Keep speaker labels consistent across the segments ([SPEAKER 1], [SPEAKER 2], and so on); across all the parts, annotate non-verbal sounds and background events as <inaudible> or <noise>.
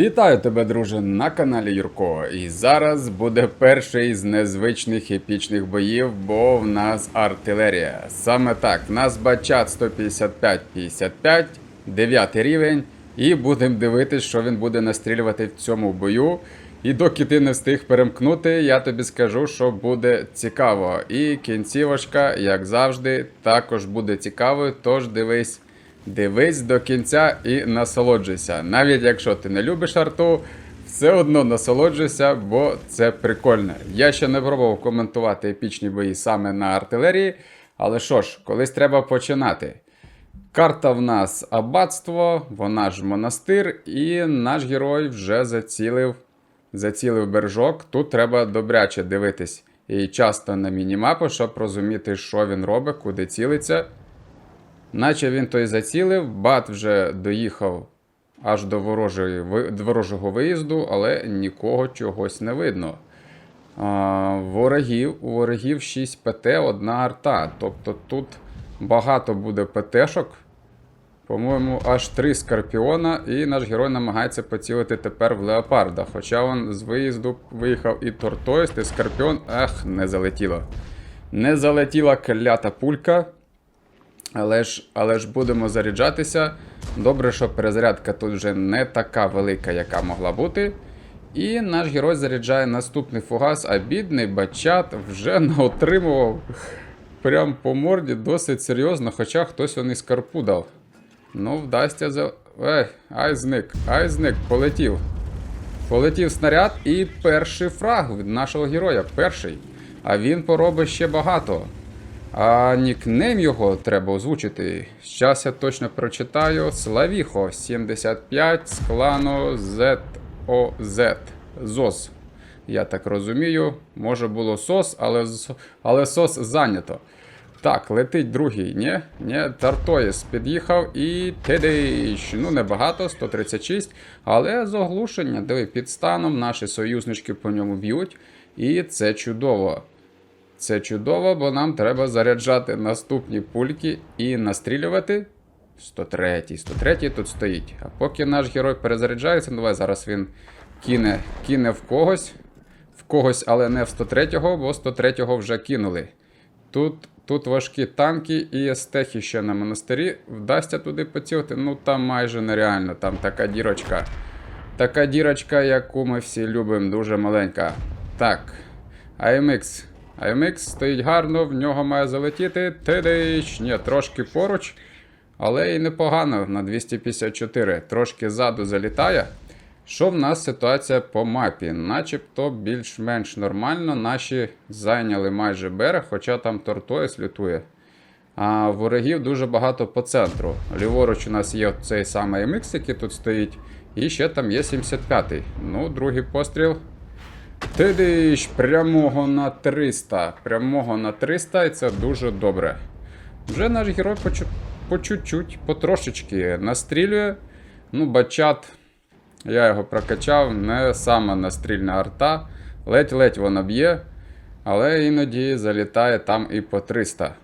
[SPEAKER 1] Вітаю тебе, друже, на каналі Юрко. І зараз буде перший з незвичних епічних боїв, бо в нас артилерія. Саме так, в нас бачат 155-55, 9 рівень, і будемо дивитися, що він буде настрілювати в цьому бою. І доки ти не встиг перемкнути, я тобі скажу, що буде цікаво. І кінцівочка, як завжди, також буде цікавою, тож дивись. Дивись до кінця і насолоджуйся. Навіть якщо ти не любиш арту, все одно насолоджуйся, бо це прикольно. Я ще не пробував коментувати епічні бої саме на артилерії, але що ж, колись треба починати. Карта в нас аббатство, вона ж монастир, і наш герой вже зацілив, зацілив бержок. Тут треба добряче дивитись і часто на мінімапу, щоб розуміти, що він робить, куди цілиться. Наче він той зацілив, бат вже доїхав аж до ворожої, ворожого виїзду, але нікого чогось не видно. А, ворогів, у ворогів 6 ПТ, одна арта. Тобто тут багато буде ПТшок. По-моєму, аж три скорпіона, і наш герой намагається поцілити тепер в леопарда. Хоча він з виїзду виїхав і Тортойст, і Скорпіон. Ех, не залетіло. Не залетіла клята пулька. Але ж, але ж будемо заряджатися. Добре, що перезарядка тут вже не така велика, яка могла бути. І наш герой заряджає наступний фугас, а бідний бачат вже <laughs> наотримував прям по морді досить серйозно, хоча хтось вони скарпу дав. Ну, вдасться за. Ей, ай зник, ай зник, полетів. Полетів снаряд і перший фраг від нашого героя. Перший. А він поробить ще багато. А нікнейм його треба озвучити. Щас я точно прочитаю. Славіхо 75 з клану ZOZ. ЗОС. Я так розумію. Може було СОС, але, але СОС зайнято. Так, летить другий. Ні, ні, Тартоїс під'їхав і тидиш. Ну, небагато, 136. Але з оглушення, диви, під станом наші союзнички по ньому б'ють. І це чудово. Це чудово, бо нам треба заряджати наступні пульки і настрілювати. 103, 103 тут стоїть. А поки наш герой перезаряджається, ну давай зараз він кине, кине в когось. В когось, але не в 103-го, бо 103-го вже кинули. Тут, тут важкі танки і естехи ще на монастирі. Вдасться туди поцілити. Ну там майже нереально, там така дірочка. Така дірочка, яку ми всі любимо, дуже маленька. Так. AMX. AMX стоїть гарно, в нього має залетіти. Тидич. Ні, трошки поруч. Але і непогано на 254. Трошки ззаду залітає. Що в нас ситуація по мапі? Начебто більш-менш нормально. Наші зайняли майже берег, хоча там Тортоїс лютує. А ворогів дуже багато по центру. Ліворуч у нас є цей самий MX, який тут стоїть. І ще там є 75-й. Ну, другий постріл. Тидиш, прямого на 300. Прямого на 300, і це дуже добре. Вже наш герой по, по чуть-чуть, потрошечки настрілює. Ну, бачат, я його прокачав, не сама настрільна арта. Ледь-ледь вона б'є, але іноді залітає там і по 300.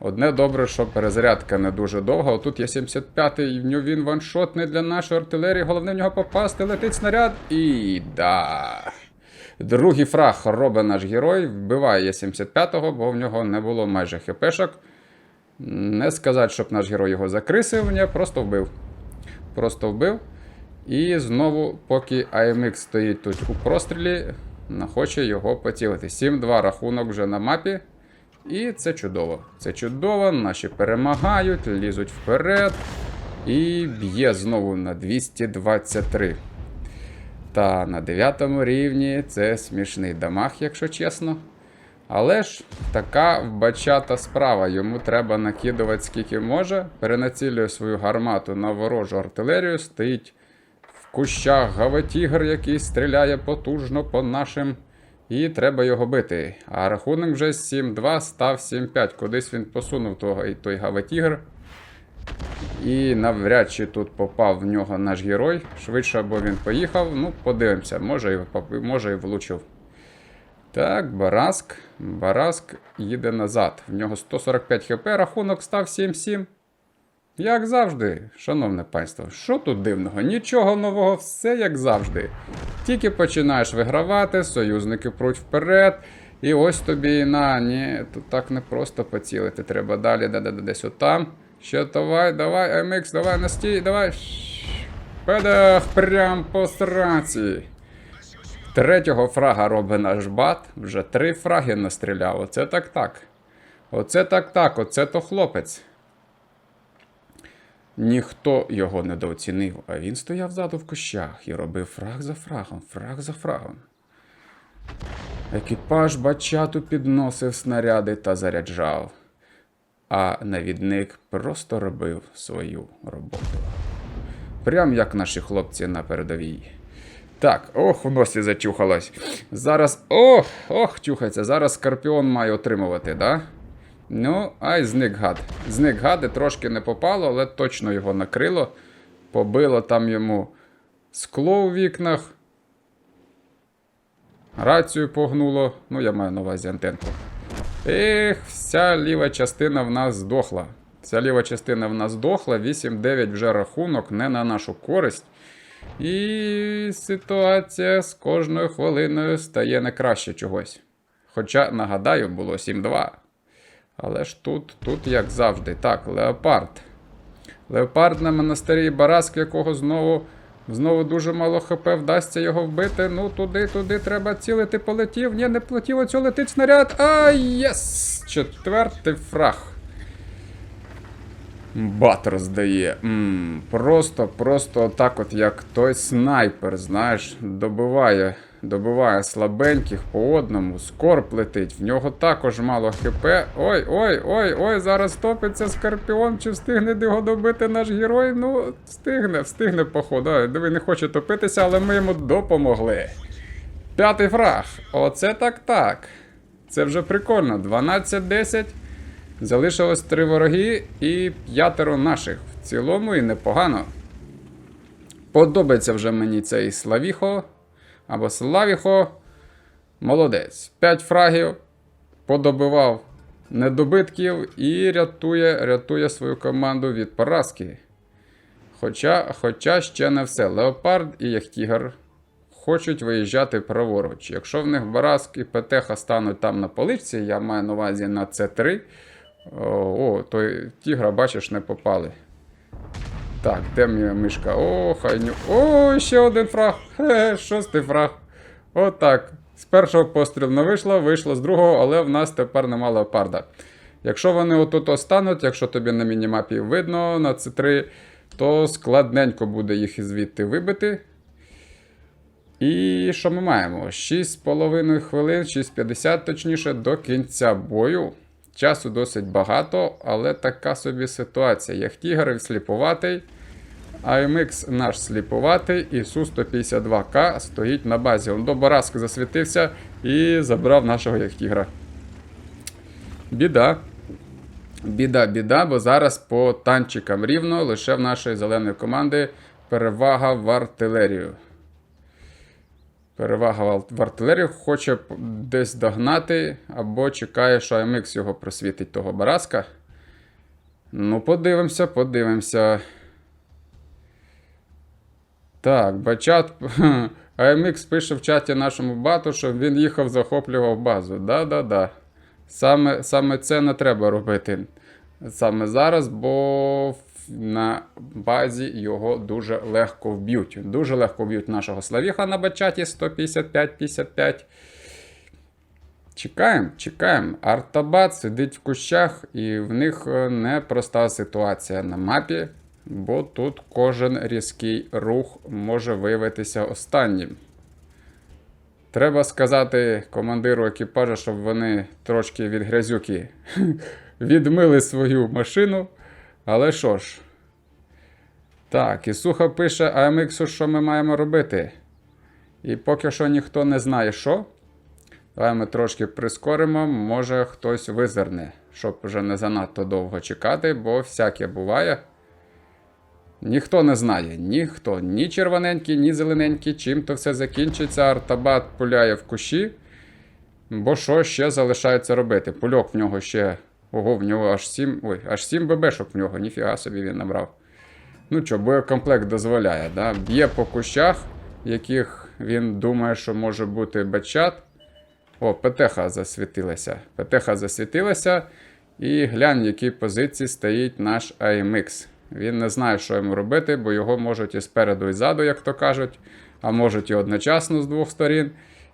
[SPEAKER 1] Одне добре, що перезарядка не дуже довга. Отут є 75-й, і в нього він ваншотний для нашої артилерії. Головне в нього попасти, летить снаряд і да. Другий фраг робить наш герой, вбиває 75-го, бо в нього не було майже хпшок. Не сказати, щоб наш герой його закрисив, ні, просто вбив. Просто вбив. І знову, поки AMX стоїть тут у прострілі, хоче його поцілити. 7-2 рахунок вже на мапі. І це чудово. Це чудово, наші перемагають, лізуть вперед. І б'є знову на 223. Та на 9 рівні це смішний дамаг, якщо чесно. Але ж така вбачата справа. Йому треба накидувати скільки може. Перенацілює свою гармату на ворожу артилерію, стоїть в кущах гаватігр, який стріляє потужно по нашим. І треба його бити. А рахунок вже 7-2 став 7-5. Кудись він посунув того, той гаватігр. І навряд чи тут попав в нього наш герой. Швидше або він поїхав. Ну, подивимося, може і, може і влучив. Так, Бараск. Бараск їде назад. В нього 145 хп, рахунок став 7-7. Як завжди, шановне панство, що тут дивного? Нічого нового, все як завжди. Тільки починаєш вигравати, союзники пруть вперед. І ось тобі і на. Ні, тут так не просто поцілити. Треба далі, де, де, де, десь отам. Ще давай, давай, MX, давай, настій, давай. Педах, прям по сраці. Третього фрага робить наш бат. Вже три фраги настріляв. Оце так так. Оце так так, оце то хлопець. Ніхто його недооцінив, а він стояв ззаду в кущах і робив фраг за фрагом, фраг за фрагом. Екіпаж бачату підносив снаряди та заряджав, а навідник просто робив свою роботу. Прям як наші хлопці на передовій. Так, ох, в носі зачухалось. Зараз. Ох, ох, чухається. Зараз скорпіон має отримувати, да? Ну, ай, зник гад. Зник гад і трошки не попало, але точно його накрило. Побило там йому скло у вікнах. Рацію погнуло. Ну, я маю на увазі антенку. Ех, вся ліва частина в нас здохла. Вся ліва частина в нас здохла. 8-9 вже рахунок, не на нашу користь. І ситуація з кожною хвилиною стає не краще чогось. Хоча, нагадаю, було 7-2. Але ж тут, тут як завжди. Так, леопард. Леопард на монастирі Бараск, якого знову, знову дуже мало хп, вдасться його вбити. Ну, туди, туди треба цілити, полетів. Ні, не полетів, оцю летить снаряд. А, єс! Четвертий фраг. Бат роздає. М, просто, просто так, от як той снайпер, знаєш, добиває, добиває слабеньких по одному, скорб летить, в нього також мало хп. Ой, ой, ой, ой, зараз топиться скорпіон, чи встигне його добити наш герой? Ну, встигне, встигне, походу. Ой, диви, не хоче топитися, але ми йому допомогли. П'ятий фраг. Оце так так. Це вже прикольно. 12-10. Залишилось три вороги і п'ятеро наших. В цілому і непогано. Подобається вже мені цей Славіхо або Славіхо. Молодець. П'ять фрагів. Подобивав недобитків і рятує, рятує свою команду від поразки. Хоча, хоча ще не все. Леопард і Яхтігар хочуть виїжджати праворуч. Якщо в них Бараск і Петеха стануть там на поличці, я маю на увазі на С3. О, о, той тігра, бачиш, не попали. Так, де моя мишка? О, хайню. О, ще один фраг. Хе, шостий фраг. Отак. З першого пострілу не вийшло, вийшло з другого, але в нас тепер нема леопарда. Якщо вони отут остануть, якщо тобі на мінімапі видно на С3, то складненько буде їх звідти вибити. І що ми маємо? 6,5 хвилин, 6,50 точніше, до кінця бою. Часу досить багато, але така собі ситуація. Яхтігер сліпуватий, AMX наш сліпуватий, і Су-152К стоїть на базі. Он до Бараск засвітився і забрав нашого Яхтігра. Біда. Біда, біда, бо зараз по танчикам рівно лише в нашої зеленої команди перевага в артилерію. Перевага в артилерію хоче десь догнати, або чекає, що АМХ його просвітить того Бараска. Ну, подивимося, подивимося. Так, бачат. <laughs> АМХ пише в чаті нашому бату, щоб він їхав, захоплював базу. Да-да-да. Саме, саме це не треба робити саме зараз, бо на базі його дуже легко вб'ють. Дуже легко вб'ють нашого Славіха на бачаті 155-55. Чекаємо, чекаємо. Артабат сидить в кущах, і в них е, непроста ситуація на мапі, бо тут кожен різкий рух може виявитися останнім. Треба сказати командиру екіпажа, щоб вони трошки від грязюки <laughs> відмили свою машину. Але що ж? Так, і сухо пише AMX, що ми маємо робити. І поки що ніхто не знає, що. Давай ми трошки прискоримо, може хтось визирне, щоб вже не занадто довго чекати, бо всяке буває. Ніхто не знає, ніхто, ні червоненький, ні зелененький, чим то все закінчиться. Артабат пуляє в кущі. Бо що ще залишається робити? Пульок в нього ще Ого, в нього аж 7. Ой, аж 7 ББшок в нього, ніфіга собі він набрав. Ну що, боєкомплект дозволяє, да? б'є по кущах, яких він думає, що може бути бачат. О, ПТХ засвітилася. ПТХ засвітилася. І глянь, в якій позиції стоїть наш AMX. Він не знає, що йому робити, бо його можуть і спереду, і ззаду, як то кажуть, а можуть і одночасно з двох сторін.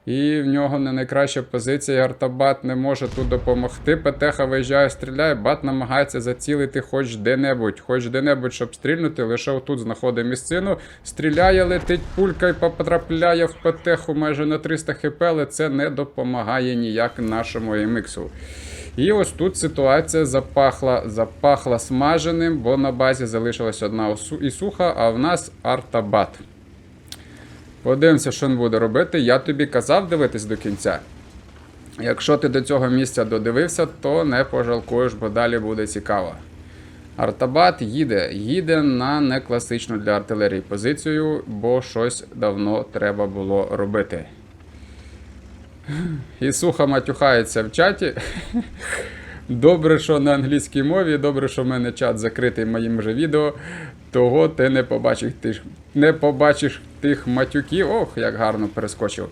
[SPEAKER 1] І в нього не найкраща позиція. Артабат не може тут допомогти. ПТХ виїжджає, стріляє, бат намагається зацілити хоч де-небудь, хоч де-небудь, щоб стрільнути. Лише отут знаходить місцину. Стріляє, летить пулька і потрапляє в ПТХ майже на 300 хп, але це не допомагає ніяк нашому MX. І ось тут ситуація запахла, запахла смаженим, бо на базі залишилась одна осу- ісуха, а в нас артабат. Подивимося, що він буде робити. Я тобі казав дивитись до кінця. Якщо ти до цього місця додивився, то не пожалкуєш, бо далі буде цікаво. Артабат їде, їде на некласичну для артилерії позицію, бо щось давно треба було робити. І сухо матюхається в чаті. Добре, що на англійській мові, добре, що в мене чат закритий моїм же відео. Того ти не побачиш тих, не побачиш тих матюків. Ох, як гарно перескочив.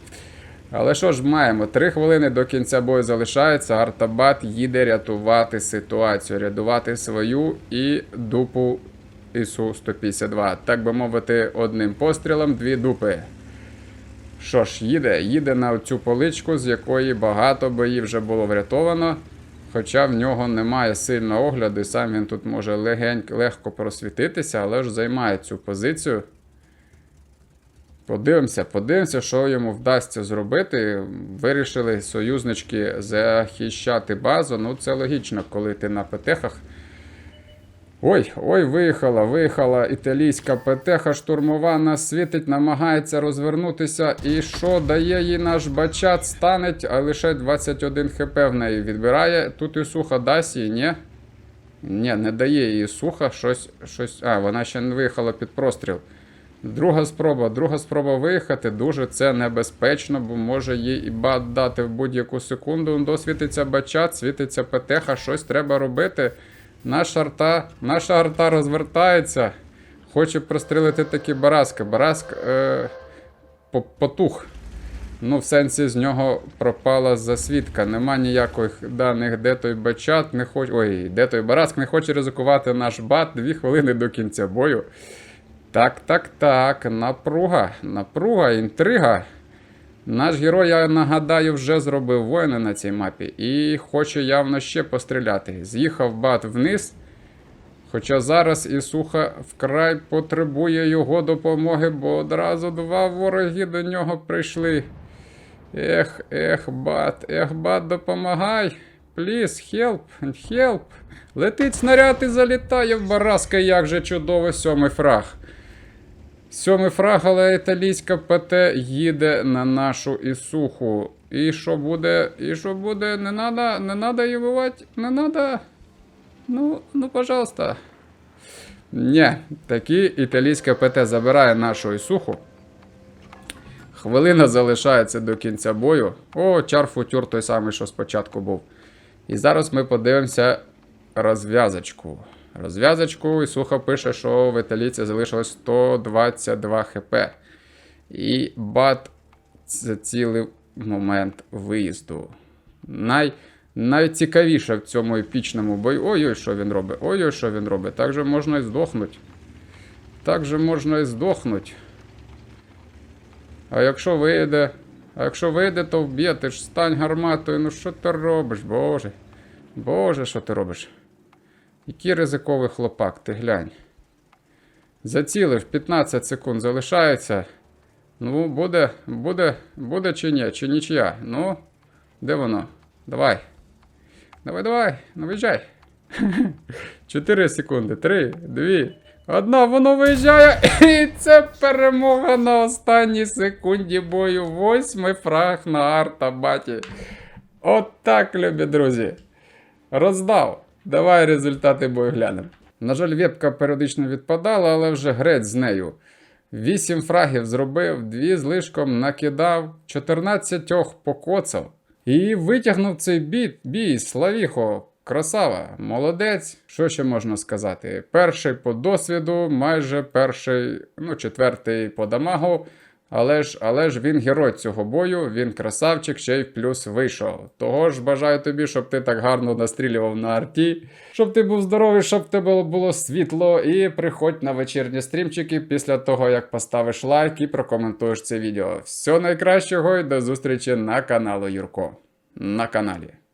[SPEAKER 1] Але що ж маємо? Три хвилини до кінця бою залишається. Артабат їде рятувати ситуацію, рятувати свою і дупу ісу 152. Так би мовити, одним пострілом дві дупи. Що ж, їде, їде на цю поличку, з якої багато боїв вже було врятовано. Хоча в нього немає сильного огляду, і сам він тут може легенько, легко просвітитися, але ж займає цю позицію. Подивимося, подивимося, що йому вдасться зробити. Вирішили союзнички захищати базу. Ну, це логічно, коли ти на ПТХах. Ой, ой, виїхала, виїхала італійська ПТХ штурмова нас світить, намагається розвернутися. І що дає їй наш бачат? Станеть, а лише 21 хп в неї відбирає. Тут і суха дасть їй, ні? Ні, не дає їй суха, щось, щось. А, вона ще не виїхала під простріл. Друга спроба, друга спроба виїхати. Дуже це небезпечно, бо може їй і бат дати в будь-яку секунду. Досвітиться бачат, світиться ПТХ, щось треба робити. Наша арта, наша арта розвертається. Хоче прострілити таки Бараска. Бараск е, потух. Ну, в сенсі з нього пропала засвідка. Нема ніяких даних, де той бачат не хоче. Ой, де той Бараск не хоче ризикувати наш бат дві хвилини до кінця бою. Так, так, так. Напруга, напруга, інтрига. Наш герой, я нагадаю, вже зробив воїна на цій мапі і хоче явно ще постріляти. З'їхав бат вниз. Хоча зараз Ісуха вкрай потребує його допомоги, бо одразу два вороги до нього прийшли. Ех, ех, бат, ех, бат, допомагай. Пліз, хелп, хелп. Летить снаряд і залітає в Бараска, як же чудово сьомий фраг. Сьомий фраг, але італійська ПТ їде на нашу Ісуху. І що буде? І що буде? Не надо, не надо її вбивати? Не надо. Ну, ну, пожалуйста. Ні, такі італійська ПТ забирає нашу Ісуху. Хвилина залишається до кінця бою. О, чар-футюр той самий, що спочатку був. І зараз ми подивимося розв'язочку. Розв'язочку Ісуха пише, що в італійця залишилось 122 хп. І бат зацілив момент виїзду. Най, найцікавіше в цьому епічному бою. Ой-ой, що він робить? Ой-ой, що він робить. Так же можна і здохнути. Так же можна і здохнути. А якщо вийде. А якщо вийде, то вб'є, ти ж стань гарматою. Ну що ти робиш, Боже? Боже, що ти робиш? Який ризиковий хлопак, ти глянь. Зацілив, 15 секунд залишається. Ну, буде, буде, буде чи ні, чи нічия. Ну, де воно? Давай. Давай, давай, ну виїжджай. <laughs> 4 секунди, 3, 2, одна, воно виїжджає. <laughs> І це перемога на останній секунді бою. Восьмий фраг на артабаті. От так, любі друзі. Роздав. Давай результати бою глянемо. На жаль, вебка періодично відпадала, але вже грець з нею. Вісім фрагів зробив, дві з лишком накидав, 14 покоцав. І витягнув цей бій, бій Славіхо. красава, молодець. Що ще можна сказати? Перший по досвіду, майже перший, ну, четвертий по дамагу. Але ж, але ж він герой цього бою, він красавчик, ще й в плюс вийшов. Того ж бажаю тобі, щоб ти так гарно настрілював на арті, щоб ти був здоровий, щоб в тебе було світло. І приходь на вечірні стрімчики після того, як поставиш лайк і прокоментуєш це відео. Всього найкращого і до зустрічі на каналу Юрко. На каналі.